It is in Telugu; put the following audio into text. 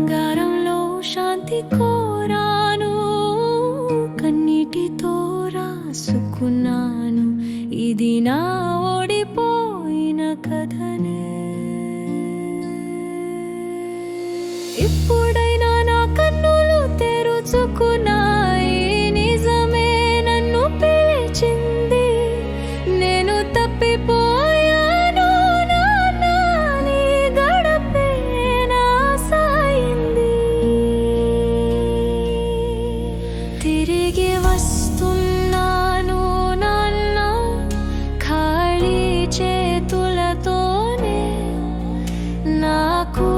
బంగారంలో శాంతి కోరాను కన్నీటితో రాసుకున్నాను ఇది నా ఓడిపోయిన కథనే. ఇప్పుడు aku